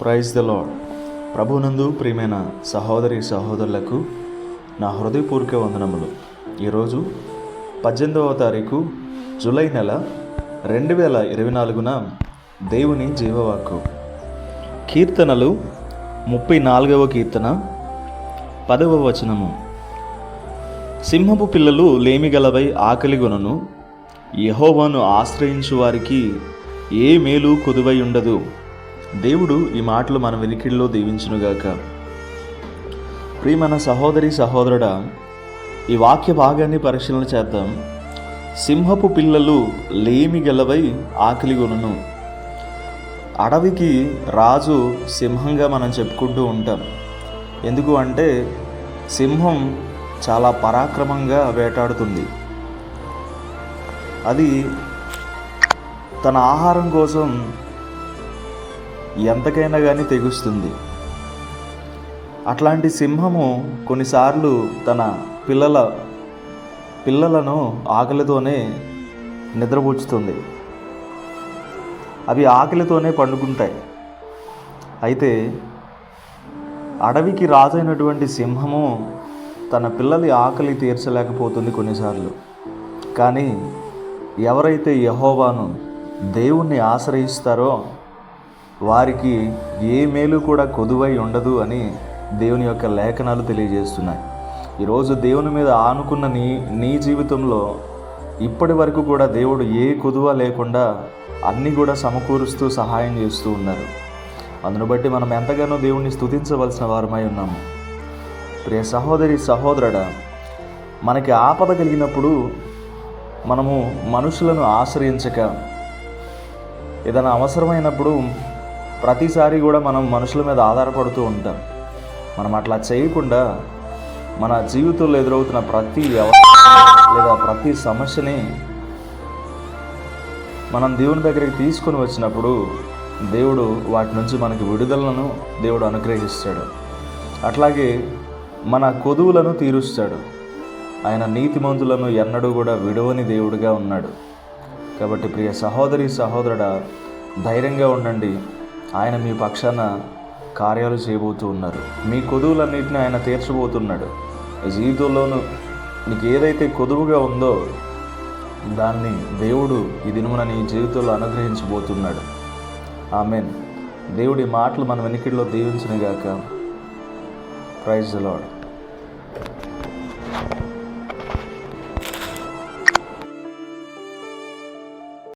Praise the lord ప్రభునందు ప్రియమైన సహోదరి సహోదరులకు నా హృదయపూర్వక వందనములు. ఈరోజు పద్దెనిమిదవ తారీఖు జూలై నెల రెండు వేల ఇరవై నాలుగున దేవుని జీవవాక్కు. కీర్తనలు ముప్పై నాలుగవ కీర్తన పదవ వచనము. సింహపు పిల్లలు లేమిగలవై ఆకలిగొనను యెహోవాను ఆశ్రయించు వారికి ఏ మేలు కొదువై ఉండదు. దేవుడు ఈ మాటలు మన వినికిడిలో దీవించునుగాక. ప్రియమైన సహోదరి సహోదరుడా ఈ వాక్య భాగాన్ని పరిశీలన చేద్దాం. సింహపు పిల్లలు లేమి గలవై ఆకలిగొనును అడవికి రాజు సింహంగా మనం చెప్పుకుంటూ ఉంటాం. ఎందుకు అంటే సింహం చాలా పరాక్రమంగా వేటాడుతుంది. అది తన ఆహారం కోసం ఎంతకైనా కానీ తెగుస్తుంది. అట్లాంటి సింహము కొన్నిసార్లు తన పిల్లల పిల్లలను ఆకలితోనే నిద్రపుచ్చుతుంది అవి ఆకలితోనే పండుకుంటాయి. అయితే అడవికి రాజైనటువంటి సింహము తన పిల్లలి ఆకలి తీర్చలేకపోతుంది కొన్నిసార్లు. కానీ ఎవరైతే యహోవాను దేవుణ్ణి ఆశ్రయిస్తారో వారికి ఏ మేలు కూడా కొదువై ఉండదు అని దేవుని యొక్క లేఖనాలు తెలియజేస్తున్నాయి. ఈరోజు దేవుని మీద ఆనుకున్న నీ నీ జీవితంలో ఇప్పటి వరకు కూడా దేవుడు ఏ కొదువ లేకుండా అన్నీ కూడా సమకూరుస్తూ సహాయం చేస్తూ ఉన్నారు. అందును బట్టి మనం ఎంతగానో దేవుణ్ణి స్తుతించవలసిన వారమై ఉన్నాము. ప్రియ సహోదరి సహోదరుడా మనకి ఆపద కలిగినప్పుడు మనము మనుషులను ఆశ్రయించక ఏదైనా అవసరమైనప్పుడు ప్రతిసారి కూడా మనం మనుషుల మీద ఆధారపడుతూ ఉంటాం. మనం అట్లా చేయకుండా మన జీవితంలో ఎదురవుతున్న ప్రతి లేదా ప్రతి సమస్యని మనం దేవుని దగ్గరికి తీసుకొని వచ్చినప్పుడు దేవుడు వాటి నుంచి మనకి విడుదలను దేవుడు అనుగ్రహిస్తాడు. అట్లాగే మన కొదువులను తీరుస్తాడు. ఆయన నీతిమంతులను ఎన్నడూ కూడా విడవని దేవుడిగా ఉన్నాడు. కాబట్టి ప్రియ సహోదరి సహోదరుడా ధైర్యంగా ఉండండి. ఆయన మీ పక్షాన కార్యాలు చేయబోతూ ఉన్నారు. మీ కొదువులన్నింటినీ ఆయన తీర్చబోతున్నాడు. ఈ జీవితంలోనూ నీకు ఏదైతే కొదువుగా ఉందో దాన్ని దేవుడు ఈ దినమున నీ జీవితంలో అనుగ్రహించబోతున్నాడు. ఆమెన్. దేవుడి మాటలు మన వెనికిడిలో దీవించినగాక. Praise the Lord